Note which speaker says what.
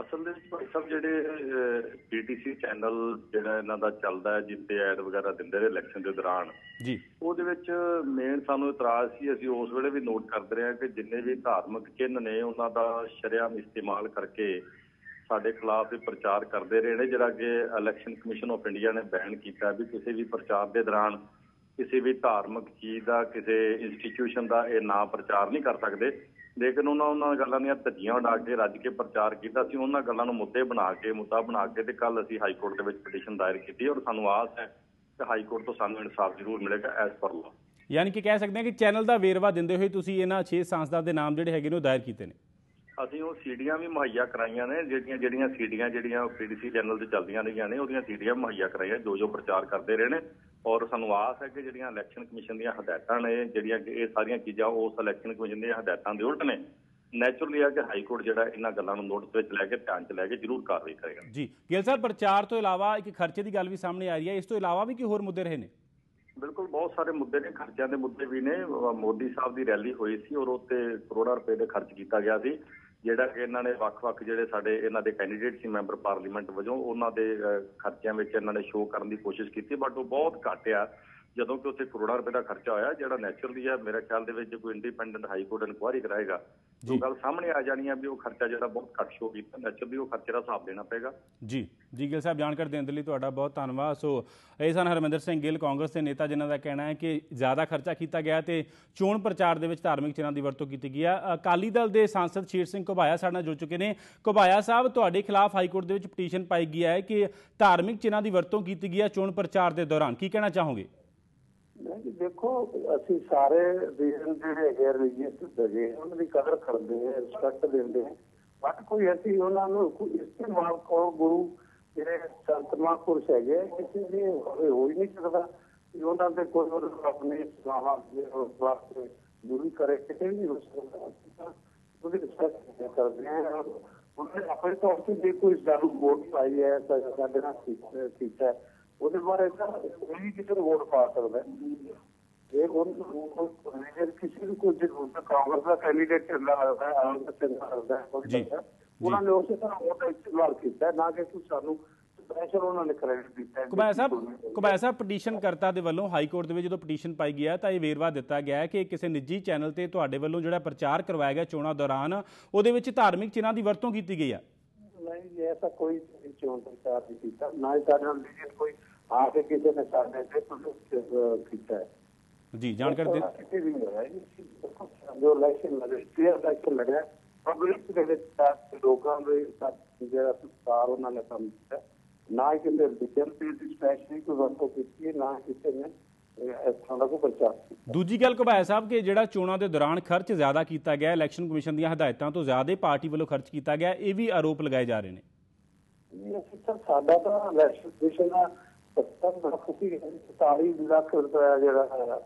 Speaker 1: ਅਸਲ ਦੇ ਵਿੱਚ ਭਾਈ ਸਾਹਿਬ ਜਿਹੜੇ ਪੀਟੀਸੀ ਚੈਨਲ ਜਿਹੜਾ ਇਹਨਾਂ ਦਾ ਚੱਲਦਾ ਹੈ ਜਿੱਤੇ ਐਡ ਵਗੈਰਾ ਦਿੰਦੇ ਨੇ ਇਲੈਕਸ਼ਨ ਦੇ ਦੌਰਾਨ
Speaker 2: ਜੀ।
Speaker 1: ਉਹਦੇ ਵਿੱਚ ਮੇਨ ਸਾਨੂੰ ਇਤਰਾਜ਼ ਸੀ ਅਸੀਂ ਉਸ ਵੇਲੇ ਵੀ ਨੋਟ ਕਰਦੇ ਰਹੇ ਹਾਂ ਕਿ ਜਿੰਨੇ ਵੀ ਧਾਰਮਿਕ ਚਿੰਨ੍ਹ ਨੇ ਉਹਨਾਂ ਦਾ ਸ਼ਰੇਆਮ ਇਸਤੇਮਾਲ ਕਰਕੇ ਸਾਡੇ ਖਿਲਾਫ ਇਹ ਪ੍ਰਚਾਰ ਕਰਦੇ ਰਹੇ ਨੇ ਜਿਹੜਾ ਕਿ ਇਲੈਕਸ਼ਨ ਕਮਿਸ਼ਨ ਆਫ ਇੰਡੀਆ ਨੇ ਬੈਨ ਕੀਤਾ ਵੀ ਕਿਸੇ ਵੀ ਪ੍ਰਚਾਰ ਦੇ ਦੌਰਾਨ ਕਿਸੇ ਵੀ ਧਾਰਮਿਕ ਚੀਜ਼ ਦਾ ਕਿਸੇ ਇੰਸਟੀਚਿਊਸ਼ਨ ਦਾ ਇਹ ਨਾਂ ਪ੍ਰਚਾਰ ਨਹੀਂ ਕਰ ਸਕਦੇ। ਲੇਕਿਨ ਉਹਨਾਂ ਉਹਨਾਂ ਗੱਲਾਂ ਦੀਆਂ ਧੱਜੀਆਂ ਉਡਾ ਕੇ ਰੱਜ ਕੇ ਪ੍ਰਚਾਰ ਕੀਤਾ। ਸੀ ਉਹਨਾਂ ਗੱਲਾਂ ਨੂੰ ਮੁੱਦੇ ਬਣਾ ਕੇ ਮੁੱਦਾ ਬਣਾ ਕੇ ਤੇ ਕੱਲ ਅਸੀਂ ਹਾਈ ਕੋਰਟ ਦੇ ਵਿੱਚ ਪਟੀਸ਼ਨ ਦਾਇਰ ਕੀਤੀ ਔਰ ਸਾਨੂੰ ਆਸ ਹੈ ਕਿ ਹਾਈ ਕੋਰਟ ਤੋਂ ਸਾਨੂੰ ਇਨਸਾਫ ਜ਼ਰੂਰ ਮਿਲੇਗਾ ਐਸ ਪਰ ਲਾ
Speaker 2: ਯਾਨੀ ਕਿ ਕਹਿ ਸਕਦੇ ਹਾਂ ਕਿ ਚੈਨਲ ਦਾ ਵੇਰਵਾ ਦਿੰਦੇ ਹੋਏ ਤੁਸੀਂ ਇਹਨਾਂ 6 ਸੰਸਥਾ ਦੇ ਨਾਮ ਜਿਹੜੇ ਹੈਗੇ ਨੇ ਉਹ ਦਾਇਰ ਕੀਤੇ ਨੇ।
Speaker 1: ਅਸੀਂ ਉਹ ਸੀਡੀਆਂ ਵੀ ਮੁਹੱਈਆ ਕਰਾਈਆਂ ਨੇ ਜਿਹੜੀਆਂ ਜਿਹੜੀਆਂ ਸੀਡੀਆਂ ਜਿਹੜੀਆਂ ਪੀਡੀਸੀ ਚੈਨਲ ਤੇ ਚੱਲਦੀਆਂ ਰਹੀਆਂ ਨੇ ਉਹਦੀਆਂ ਸੀਡੀਆਂ ਮੁਹੱਈਆ ਕਰਾਈਆਂ ਜੋ ਜੋ ਪ੍ਰਚਾਰ ਕਰਦੇ ਰਹੇ ਨੇ। ਔਰ ਸਾਨੂੰ ਆਸ ਹੈ ਕਿ ਜਿਹੜੀਆਂ ਇਲੈਕਸ਼ਨ ਕਮਿਸ਼ਨ ਦੀਆਂ ਹਦਾਇਤਾਂ ਨੇ ਜਿਹੜੀਆਂ ਕਿ ਇਹ ਸਾਰੀਆਂ ਚੀਜ਼ਾਂ ਉਸ ਇਲੈਕਸ਼ਨ ਕਮਿਸ਼ਨ ਦੀਆਂ ਹਦਾਇਤਾਂ ਦੇ ਉਲਟ ਨੇ ਨੈਚੁਰਲੀ ਆ ਕਿ ਹਾਈ ਕੋਰਟ ਜਿਹੜਾ ਇਹਨਾਂ ਗੱਲਾਂ ਨੂੰ ਨੋਟਿਸ ਵਿੱਚ ਲੈ ਕੇ ਧਿਆਨ 'ਚ ਲੈ ਕੇ ਜ਼ਰੂਰ ਕਾਰਵਾਈ ਕਰੇਗਾ।
Speaker 2: ਜੀ ਗਿੱਲ ਸਾਹਿਬ ਪ੍ਰਚਾਰ ਤੋਂ ਇਲਾਵਾ ਇੱਕ ਖਰਚੇ ਦੀ ਗੱਲ ਵੀ ਸਾਹਮਣੇ ਆ ਰਹੀ ਹੈ ਇਸ ਤੋਂ ਇਲਾਵਾ ਵੀ ਕੀ ਹੋਰ ਮੁੱਦੇ ਰਹੇ ਨੇ?
Speaker 1: ਬਿਲਕੁਲ ਬਹੁਤ ਸਾਰੇ ਮੁੱਦੇ ਨੇ ਖਰਚਿਆਂ ਦੇ ਮੁੱਦੇ ਵੀ ਨੇ। ਮੋਦੀ ਸਾਹਿਬ ਦੀ ਰੈਲੀ ਹੋਈ ਸੀ ਔਰ ਉੱਤੇ ਕਰੋੜਾਂ ਰੁਪਏ ਦੇ ਖਰਚ ਕੀਤਾ ਗਿਆ ਸੀ। ਜਿਹੜਾ ਕਿ ਇਹਨਾਂ ਨੇ ਵੱਖ-ਵੱਖ ਜਿਹੜੇ ਸਾਡੇ ਇਹਨਾਂ ਦੇ ਕੈਂਡੀਡੇਟ ਸੀ ਮੈਂਬਰ ਪਾਰਲੀਮੈਂਟ ਵਜੋਂ ਉਹਨਾਂ ਦੇ ਅਹ, ਖਰਚਿਆਂ ਵਿੱਚ ਇਹਨਾਂ ਨੇ ਸ਼ੋਅ ਕਰਨ ਦੀ ਕੋਸ਼ਿਸ਼ ਕੀਤੀ ਬਟ ਉਹ ਬਹੁਤ ਘੱਟ ਆ। ਜਦੋਂ ਕਿ ਉੱਥੇ ਕਰੋੜਾਂ ਰੁਪਏ ਦਾ ਖਰਚਾ ਹੋਇਆ ਜਿਹੜਾ ਨੈਚੁਰਲੀ ਹੈ ਮੇਰੇ ਖਿਆਲ ਦੇ ਵਿੱਚ ਕੋਈ ਇੰਡੀਪੈਂਡੈਂਟ ਹਾਈ ਕੋਰਟ ਇਨਕੁਆਇਰੀ ਕਰਾਏਗਾ ਜੋ। ਗੱਲ ਸਾਹਮਣੇ ਆ ਜਾਣੀ ਹੈ ਵੀ ਉਹ ਖਰਚਾ ਜਿਹੜਾ ਬਹੁਤ ਘੱਟ ਸ਼ੋਅ ਕੀਤਾ ਨੈਚੁਰਲੀ ਉਹ ਖਰਚੇ ਦਾ ਹਿਸਾਬ ਦੇਣਾ ਪਏਗਾ।
Speaker 2: ਜੀ। ਜੀ ਗਿੱਲ ਸਾਹਿਬ ਜਾਣਕਾਰੀ ਦੇਣ ਦੇ ਲਈ ਤੁਹਾਡਾ ਬਹੁਤ ਧੰਨਵਾਦ। ਸੋ ਇਹ ਸਨ ਹਰਮਿੰਦਰ ਸਿੰਘ ਗਿੱਲ ਕਾਂਗਰਸ ਦੇ ਨੇਤਾ ਜਿਨ੍ਹਾਂ ਦਾ ਕਹਿਣਾ ਹੈ ਕਿ ਜ਼ਿਆਦਾ ਖਰਚਾ ਕੀਤਾ ਗਿਆ ਤੇ ਚੋਣ ਪ੍ਰਚਾਰ ਦੇ ਵਿੱਚ ਧਾਰਮਿਕ ਚਿੰਨ੍ਹਾਂ ਦੀ ਵਰਤੋਂ ਕੀਤੀ ਗਈ ਹੈ ਅਕਾਲੀ ਦਲ ਦੇ ਸਾਂਸਦ ਸ਼ੇਰ ਸਿੰਘ ਘੁਬਾਇਆ ਸਾਡੇ ਨਾਲ ਜੁੜ ਚੁੱਕੇ ਨੇ। ਘੁਬਾਇਆ ਸਾਹਿਬ ਤੁਹਾਡੇ ਖਿਲਾਫ ਹਾਈ ਕੋਰਟ ਦੇ ਵਿੱਚ ਪਟੀਸ਼ਨ ਪਾਈ ਗਈ ਹੈ ਕਿ ਧਾਰਮਿਕ ਚਿੰਨ੍ਹਾਂ ਦੀ ਵਰਤੋਂ ਕੀਤੀ ਗਈ ਹੈ ਚੋਣ ਪ੍ਰਚਾਰ ਦੇ ਦੌਰਾਨ। ਕੀ ਕਹਿਣਾ ਚਾਹੋਗੇ?
Speaker 3: ਨਹੀਂ ਦੇਖੋ ਅਸੀਂ ਸਾਰੇ ਰੀਜਨ ਜਿਹੜੇ ਹੈਗੇ ਰਿਲੀਜੀਅਸ ਹੈਗੇ ਉਹਨਾਂ ਦੀ ਕਦਰ ਕਰਦੇ ਹਾਂ ਰਿਸਪੈਕਟ ਦਿੰਦੇ ਹਾਂ ਬਟ ਕੋਈ ਅਸੀਂ ਉਹਨਾਂ ਨੂੰ ਕੋਈ ਇਸਤੇਮਾਲ ਕਰੋ ਗੁਰੂ ਜਿਹੜੇ ਸੰਤ ਮਹਾਂਪੁਰਸ਼ ਹੈਗੇ ਕਿਸੇ ਦੇ ਹੋ ਹੀ ਨਹੀਂ ਸਕਦਾ ਉਹਨਾਂ ਦੇ ਕੋਈ ਆਪਣੇ ਸਲਾਹਾਂ ਦੇ ਵਾਸਤੇ ਦੂਰੀ ਕਰੇ ਕਿਤੇ ਵੀ ਹੋ ਸਕਦਾ। ਅਸੀਂ ਤਾਂ ਉਹਦੀ ਰਿਸਪੈਕਟ ਕਰਦੇ ਹਾਂ ਉਹਨੇ ਆਪਣੇ ਤੌਰ ਤੇ ਜੇ ਕੋਈ ਸਾਨੂੰ ਵੋਟ ਪਾਈ ਹੈ ਤਾਂ ਸਾਡੇ ਨਾਲ ਕੀਤਾ- ਹੈ, ਉਹਦੇ ਬਾਰੇ ਕੋਈ ਕਿਸੇ ਨੂੰ ਵੋਟ ਪਾ ਸਕਦਾ। ਇਹ ਉਹ ਕਿਸੇ ਨੂੰ ਕੋਈ ਤਾਂ ਕਾਂਗਰਸ ਦਾ ਕੈਂਡੀਡੇਟ ਚੰਗਾ ਲੱਗਦਾ ਹੈ ਆਮ ਦਾ ਚੰਗਾ ਲੱਗਦਾ ਹੈ ਕੋਈ। ਉਹਨਾਂ ਨੇ ਉਸੇ ਤਰ੍ਹਾਂ ਵੋਟ ਇਸਤੇਮਾਲ ਕੀਤਾ ਨਾ ਕਿ ਕੋਈ ਸਾਨੂੰ ਸਪੈਸ਼ਲ ਉਹਨਾਂ ਨੇ ਕ੍ਰੈਡਿਟ ਦਿੱਤਾ ਹੈ
Speaker 2: ਕੁਬਾਇਆ ਸਾਹਿਬ ਕੁਬਾਇਆ ਸਾਹਿਬ ਪਟੀਸ਼ਨ ਕਰਤਾ ਦੇ ਵੱਲੋਂ ਹਾਈ ਕੋਰਟ ਦੇ ਵਿੱਚ ਜਦੋਂ ਪਟੀਸ਼ਨ ਪਾਈ ਗਿਆ ਤਾਂ ਇਹ ਵੇਰਵਾ ਦਿੱਤਾ ਗਿਆ ਹੈ ਕਿ ਕਿਸੇ ਨਿੱਜੀ ਚੈਨਲ ਤੇ ਤੁਹਾਡੇ ਵੱਲੋਂ ਜਿਹੜਾ ਪ੍ਰਚਾਰ ਕਰਵਾਇਆ ਗਿਆ ਚੋਣਾਂ ਦੌਰਾਨ ਉਹਦੇ ਵਿੱਚ ਧਾਰਮਿਕ ਚਿੰਨ੍ਹਾਂ ਦੀ ਵਰਤੋਂ ਕੀਤੀ ਗਈ ਹੈ
Speaker 3: ਨਹੀਂ ਜੀ, ਐਸਾ ਕੋਈ ਚੋਣ ਪ੍ਰਚਾਰ ਨਹੀਂ ਕੀਤਾ ਨਾ ਹੀ ਸਾਡੇ ਨਾਲ ਕੋਈ ਆ ਕੇ ਕਿਸੇ ਨੇ ਸਾਡੇ ਤੇ ਕੁਝ ਕੀਤਾ ਹੈ।
Speaker 2: ਜੀ ਜਾਣਕਾਰੀ ਦੇ
Speaker 3: ਜੀ। ਇਲੈਕਸ਼ਨ ਲੜੇ ਫੇਅਰ ਇਲੈਕਸ਼ਨ ਲੜਿਆ ਪਬਲਿਕ ਦੇ ਵਿੱਚ ਤਾਂ ਲੋਕਾਂ ਦੇ ਜਿਹੜਾ ਸਤਿਕਾਰ ਉਹਨਾਂ ਨੇ ਕੀਤਾ ਨਾ ਕਿਸੇ ਰਿਲੀਜਨ ਤੇ ਸਪੈਸ਼ਲੀ ਕੋਈ ਵਰਤੋਂ ਕੀਤੀ ਨਾ ਕਿਸੇ ਨੇ ਦਾ
Speaker 2: ਦੂਜੀ ਗੱਲ ਘੁਬਾਇਆ ਸਾਹਿਬ ਕਿ ਜਿਹੜਾ ਚੋਣਾਂ ਦੇ ਦੌਰਾਨ ਖਰਚ ਜ਼ਿਆਦਾ ਕੀਤਾ ਗਿਆ ਇਲੈਕਸ਼ਨ ਕਮਿਸ਼ਨ ਦੀਆਂ ਹਦਾਇਤਾਂ ਤੋਂ ਜ਼ਿਆਦਾ ਪਾਰਟੀ ਵੱਲੋਂ ਖਰਚ ਕੀਤਾ ਗਿਆ ਇਹ ਵੀ ਆਰੋਪ ਲਗਾਏ ਜਾ ਰਹੇ ਨੇ।
Speaker 3: ਸਾਡਾ ਤਾਂ ਇਲੈਕਸ਼ਨ ਕਮਿਸ਼ਨ ਦਾ 70 ਲੱਖ ਸੀ 47 ਲੱਖ ਰੁਪਏ ਜਿਹੜਾ ਹੈ